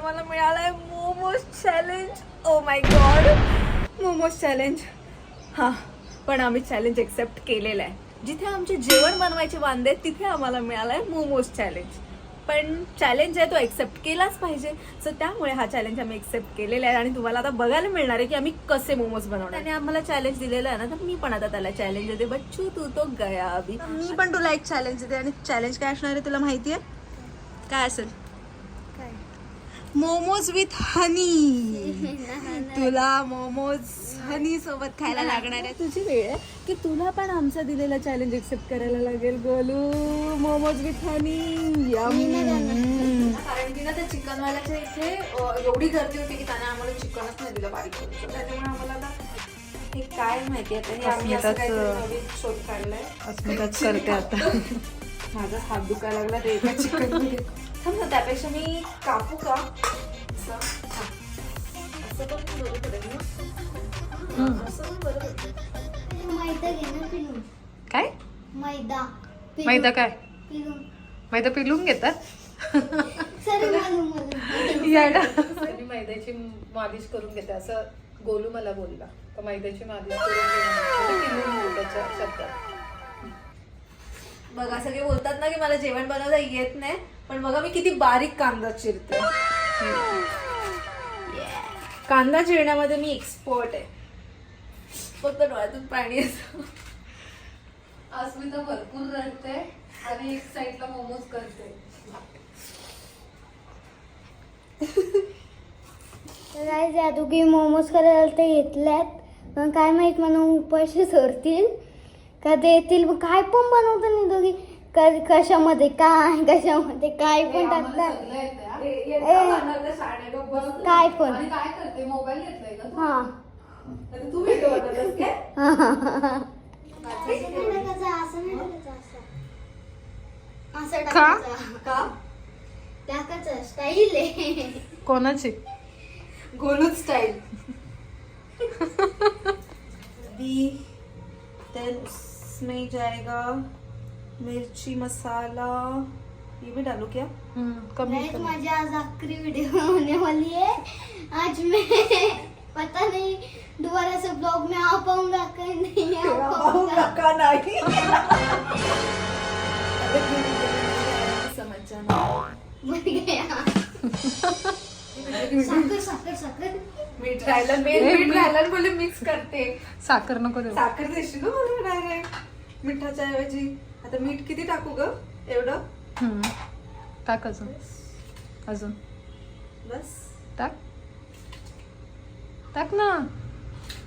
आम्हाला मिळालाय momos challenge oh my God momos challenge हां पण आम्ही चॅलेंज एक्सेप्ट केलेलं आहे. जिथे आमचे जेवण बनवायचे वांदे आहेत, तिथे आम्हाला मिळालाय मोमोज चॅलेंज पण चॅलेंज आहे तो एक्सेप्ट केलाच पाहिजे. सो त्यामुळे हा चॅलेंज आम्ही एक्सेप्ट केलेला आहे. आणि तुम्हाला आता बघायला मिळणार आहे की आम्ही कसे मोमोज बनवणार. त्याने आम्हाला चॅलेंज दिलेलं आहे ना तर मी पण आता त्याला चॅलेंज देते. बच्चू तू तो गया अभी. मी पण तुला एक चॅलेंज देते. आणि चॅलेंज काय असणार आहे तुला माहिती आहे? काय असेल? मोमोज विथ हनी. तुला मोमोज हनी सोबत खायला लागणार आहे. तुझी वेळ आहे की तुला पण आमचा दिलेला चॅलेंज एक्सेप्ट करायला लागेल गोलू. मोमोज विथ हनी. कारण की ना त्या चिकनवाल्याच्या इथे एवढी गर्दी होती की त्याने आम्हाला चिकनच नाही दिलं बारीक त्याच्यामुळे आम्हाला आता हे काय माहिती आता हे आम्ही असं अस्मिताच- काहीतरी नवीन शोध काढलाय. अस्मिताच करते आता. माझा हात दुखायला लागला ते एका चिकन थांब त्यापेक्षा मी कापू का? असं? हा. असं पण पण. मैदा घे ना पिलून. काय? मैदा. पिलून. मैदा काय? मैदा पिलून घेतात? मैद्याची मालिश करून घेते. असं गोलू मला बोलला. तर मैद्याची मालिश करून घे म्हणजे पिलून घेऊ त्याच्या शब्दात. बघा सगळे बोलतात ना की मला जेवण बनवता येत नाही पण बघा मी किती बारीक कांदा चिरते. कांदा चिरण्यामध्ये मी एक्सपर्ट आहे. फक्त डोळ्यातून पाणी येतं. अस्मिता भरपूर रडते आणि एक साईडला मोमोज करते. तर काय जादू की मोमोज करायला ते घेतल्यात पण काय माहीत मला उपाशी सरतील का ते येतील? पण काय पण बनवतो नाही दोघी. क- कशामध्ये काय कशामध्ये काय पण टाकतात. काय पण. आणि काय करते? मोबाईल घेतलाय का तू? हा. आता तू व्हिडिओ बनवतेस काय? असं का? टाकायचं का? टाकायचं स्टाईल आहे. कोणाची? गोलूच स्टाइल अभी देन उसमें जाएगा मिर्ची मसाला। ये भी डालू क्या? हम्म, कमी गाइस कमी. आज आखिरी वीडियो होने वाली है। आज मैं पता नहीं दोबारा से ब्लॉग में आ पाऊँगा कि नहीं आ पाऊँगा का नाही? समझ जाना। मर गया। साकर साकर साकर। मीठ राहिलं मेन मीठ. राहिलं बोलले मिक्स करते. साखर नको देऊ. साखर देशील ना मला डायरेक्ट मिठाच्या ऐवजी. आता मीठ किती टाकू ग? एवढं? हम्म. टाक अजून. अजून. बस. टाक. टाक ना.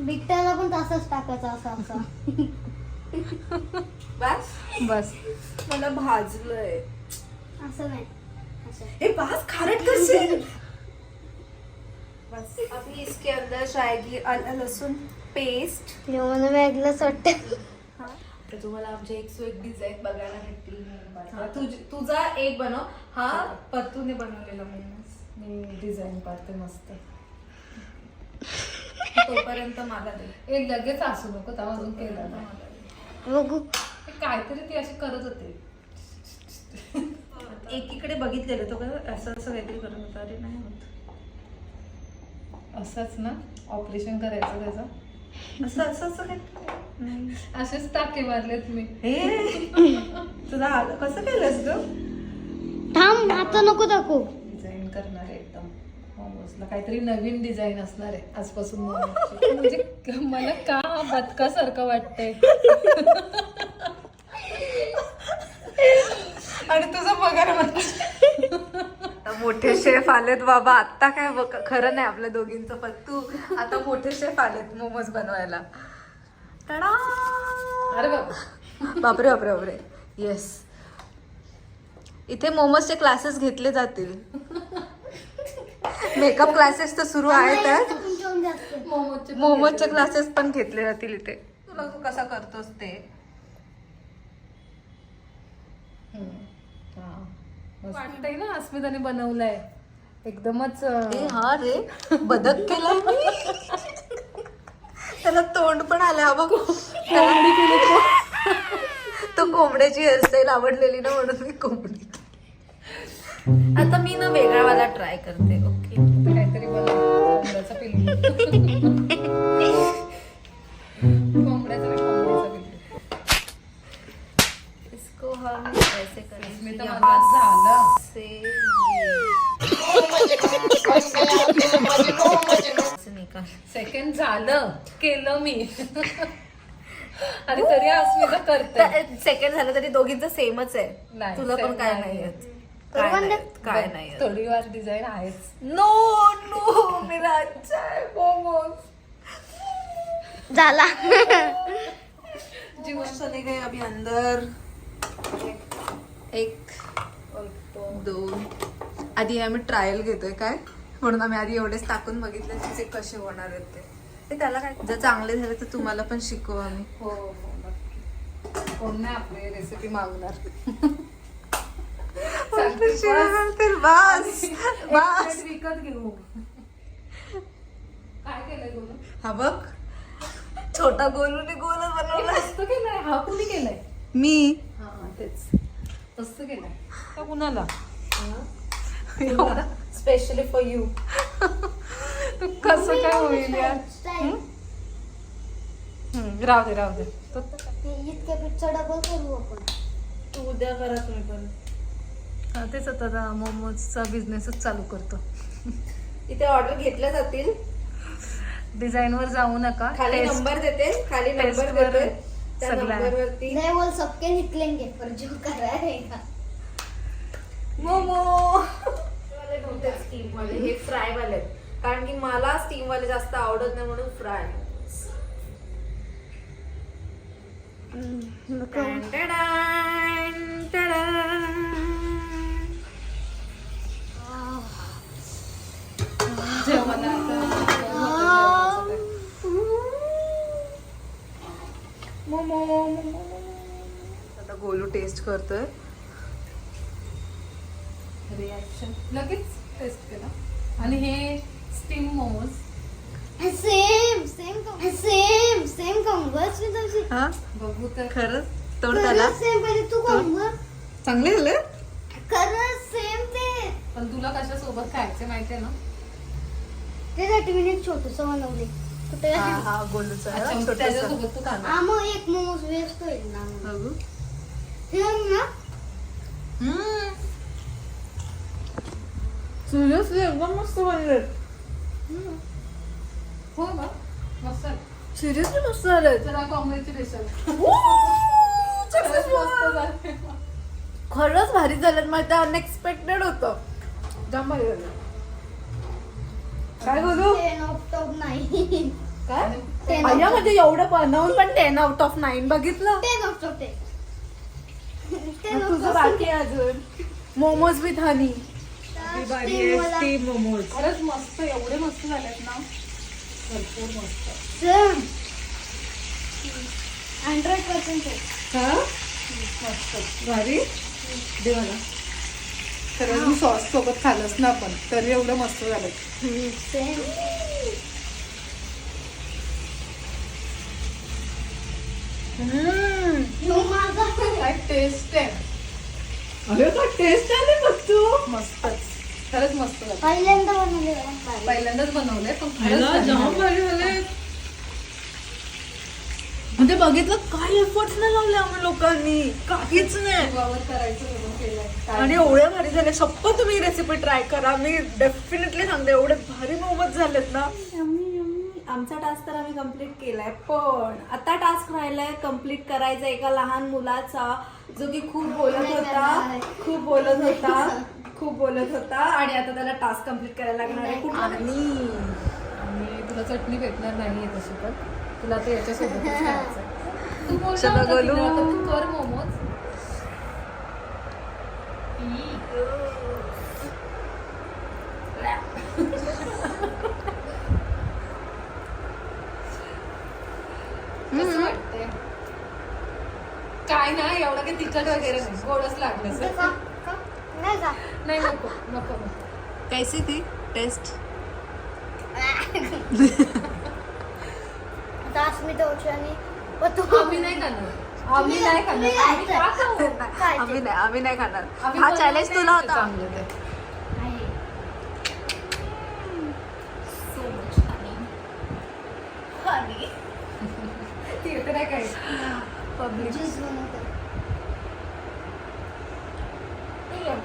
बिट्ट्याला पण तसंच टाकायचं असं असं. बस. बस. मला भाजलंय. असं नाही. असं. ए बास खारट करशील? बस अभी इसके अंदर जाएगी अल- लहसुन पेस्ट ते वाटतं तर तुम्हाला आमची एक सो एक डिझाईन बघायला भेटतील हा, तुझ- तुझा एक बनव. हा पत्तूने बनवलेला मोमोज. मी डिझाईन पाडते मस्त. तोपर्यंत मला दे. एक लगेच असू नको तेव्हा अजून केलं नाही. बघू. काहीतरी ती अशी करत होते. एकीकडे बघितलेलं तो काय असं असं काहीतरी करत होता. अरे नाही होत. असंच ना? ऑपरेशन करायचं त्याचं? असं असं असं काय? नाही. असेच टाके मारलेत मी. हे? तुला आलं कसं केलंस ग? थांब आता नको दाखवू. डिझाईन करणार आहे एकदम. मोमोजला काहीतरी नवीन डिझाईन असणार आहे आजपासून मोमोजची. म्हणजे मला का बदकासारखं वाटतंय? आणि तुझा पगार आता मोठे शेफ आलेत बाबा. आता काय खरं नाही आपल्या दोघींचं पण तू आता मोठे शेफ आलेत मोमोज बनवायला. टडा! अरे बाबा बापरे बापरे बापरे. येस इथे मोमोजचे क्लासेस घेतले जातील. मेकअप क्लासेस तर सुरू पण मोमोजचे क्लासेस पण घेतले जातील इथे. तुला तू कसा करतोस ते हम्म. हा. मस्त. वाटतंय ना अस्मिताने बनवलंय. एकदमच हा रे. बदक केला मी. त्याला तोंड पण आलं हा बघ. कोंबडी केली तो. कोंबड्याची हेअरस्टाईल आवडलेली ना म्हणून मी कोंबडी. आता मी ना वेगळा वाला ट्राय करते ओके? काहीतरी मला पिल्लू. यहाँ माझं झालं. सेकंड झालं. केलं मी. आणि तरी अस्मिता करते. सेकंड झालं तरी दोघींचं सेमच आहे. नाही, तुला पण same काय नाही. नाही येत काय नाही येत, काय नाही येत. डिझाईन आहेच. नो नो मेरा अच्छा है मोमोज झाला जी चले गए अभी अंदर. एक दोन. आधी आम्ही ट्रायल घेतोय काय? म्हणून आम्ही आधी एवढेच टाकून बघितले की ते कसे होणार आहेत ते. त्याला काय जर चांगले झाले तर तुम्हाला पण शिकवू आम्ही. हो हो. कोण नाही आपली रेसिपी मागणार. तर बस एक बस विकत घेऊ. काय केलंय बोलू? हा बघ. छोटा गोलूने गोलच बनवला. मस्त केलंय हा कुणी केलंय? मी. हा तेच. मस्त कुणाला? स्पेशली फॉर यू तर कसं काय होईल यार? Style. हम्म, राहू दे राहू दे. तो ते इतक्या डबल करू आपण. तू उद्या करा तुम्ही पण. हा, तेच आता मोमोजचा बिझनेसच चालू करतो. इथे ऑर्डर घेतल्या जातील. डिझाईनवर जाऊ नका. खाली नंबर देते खाली नंबर देते. नहीं बोल सबके निकलेंगे पर जो कराएगा मोमो. वाले नव्हते स्टीम वाले हे फ्राय वाले. कारण की मला स्टीम वाले जास्त आवडत नाही म्हणून फ्राय जेवणाला आता मोमो आता गोलू टेस्ट करतोय. रिॲक्शन लगेच टेस्ट केला. आणि हे steam momos same same same same बस मी तुमची हा? बघू तर. खरंच? तोड त्याला? सेम पहिले तू बघ चांगले झाले? खरंच सेम ते. पण तुला कशा सोबत खायचे माहितीये ना? त्यासाठी मी एक छोटस बनवले कुठे? हा हा गोलूचा. अच्छा, मग छोटासा. त्याच्यासोबत तू खाणार. हा मग एक मोमोज वेस्ट होईल ना. मग. बघू. हे ना. सिरियसली एकदम मस्त बनले हो बघ मस्त आहे. सिरियसली मस्त झाले जरा कॉंग्रॅच्युलेशन खरंच मस्त झाले. खरंच भारी झालं माहिती अनएक्सपेक्टेड होतं. जाम भारी झालं. काय बोलू? टेन ऑफ टॉप नाही काय? Ten अय्या of- म्हणजे एवढं बनवून पण टेन आउट ऑफ नाईन बघितलं? Ten of top ten ten मग ऑफ तुझं बाकी आहे अजून? Momos with honey momos. खरंच मस्त एवढे मस्त झालेत ना. भरपूर मस्त. हंड्रेड पर्सेंट हा? मस्त. भारी? दे मला खरंच मी सॉस सोबत खाल्लंच ना आपण. तरी एवढं मस्त झालं. काय टेस्ट आहे? अरे का टेस्ट आले बघ तू. मस्तच. खरंच मस्त झालं. पहिल्यांदा बनवले. पहिल्यांदाच बनवलंय पण खरंच जाम झालं. भारी झाले म्हणजे बघितलं काय एफर्ट्स नाही लावले आम्ही लोकांनी. काहीच नाही. आणि एवढे भारी झाले शप्प तुम्ही रेसिपी ट्राय करा. मी डेफिनेटली सांगते एवढे भारी मोमोज झालेत ना. आमचा टास्क तर आम्ही कंप्लीट केलाय. पण आता टास्क राहिलाय कंप्लीट करायचा एका लहान मुलाचा जो की खूप बोलत होता. खूप बोलत होता. खूप बोलत होता. आणि आता त्याला टास्क कंप्लीट करायला लागणार आहे. आणि तुला चटणी भेटणार नाहीये तशी पण. तुला आता याच्यासोबतच खायचं तू बोलला चला होता की बोलू. नाही, आता तू कर मोमोज. कसं वाटतंय? काय नाही एवढं काही तिखट वगैरे नाही. गोडच लागलं ते का? का? नाही नको नको नको. कैसी थी? टेस्ट तास मी आणि आम्ही नाही खाणार. आम्ही नाही खाणार. आम्ही नाही आम्ही नाही खाणार. हा चॅलेंज तुला होता. नाही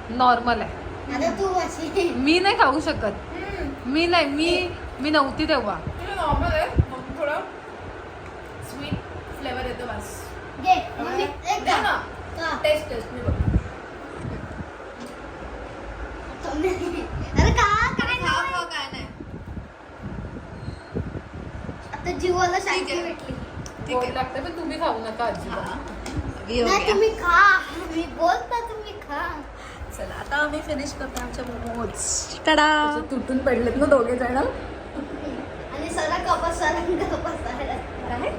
नॉर्मल आहे. तू मी नाही खाऊ शकत. मी नाही मी मी नव्हती तेव्हा. नॉर्मल आहे? टेस्ट टेस्ट मी बघ. अरे का काय काय नाही. आता जीवाला शांती. भेटली. ठीक गोड आहे. लागतं पण तुम्ही खाऊ नका नाही गया. तुम्ही खा. मी बोलता तुम्ही खा. चला आता आम्ही फिनिश करतो आमचे मोमोज टाडा तुटून पडलेत ना दोघे जण. आणि सरा कपा सरा कपा सरा काय?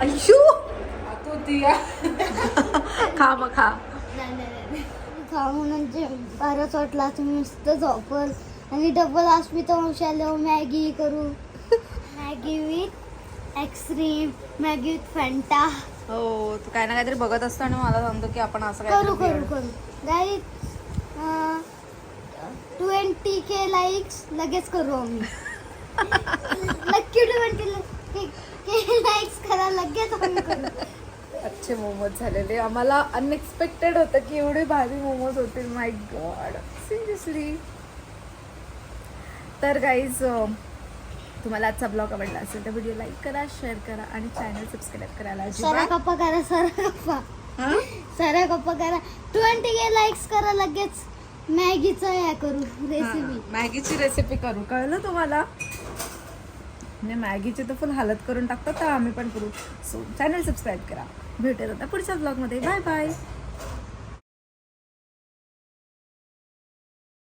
अय्यो! तू दिया. खा मग खा. नाही नाही नाही खा म्हणून जे बरंच वाटलं तुम्ही मस्त झोपल आणि डबल अस्मिता वंशाला मॅगी करू Maggi with extreme Maggi with Fanta हो तू काय ना काहीतरी बघत असतो आणि मला सांगतो की आपण असं करू काय करू. करू गाईज ट्वेंटी के लाईक्स लगेच करू आम्ही. नक्की ट्वेंटी के लाईक्स करा लगेच अच्छे मोमोज झालेले. आम्हाला अनएक्सपेक्टेड होतं की एवढे भारी मोमोज होतील. माय गॉड सिरियसली तर गाईज तुम्हाला आजचा ब्लॉग आवडला असेल तर व्हिडिओ लाईक करा शेअर करा आणि चॅनल सबस्क्राईब करायला सरा कप्पा करा सरा कप्पा हा? सरा कप्पा करा. ट्वेंटी के लाईक्स करा लगेच मॅगीचं हे करू रेसिपी मॅगीची रेसिपी करू. कळलं तुम्हाला? म्हणजे मॅगीचे तर फुल हालत करून टाकतात तर आम्ही पण करू. सो चॅनल सबस्क्राईब करा. भेटेल आता पुढच्या ब्लॉगमध्ये बाय बाय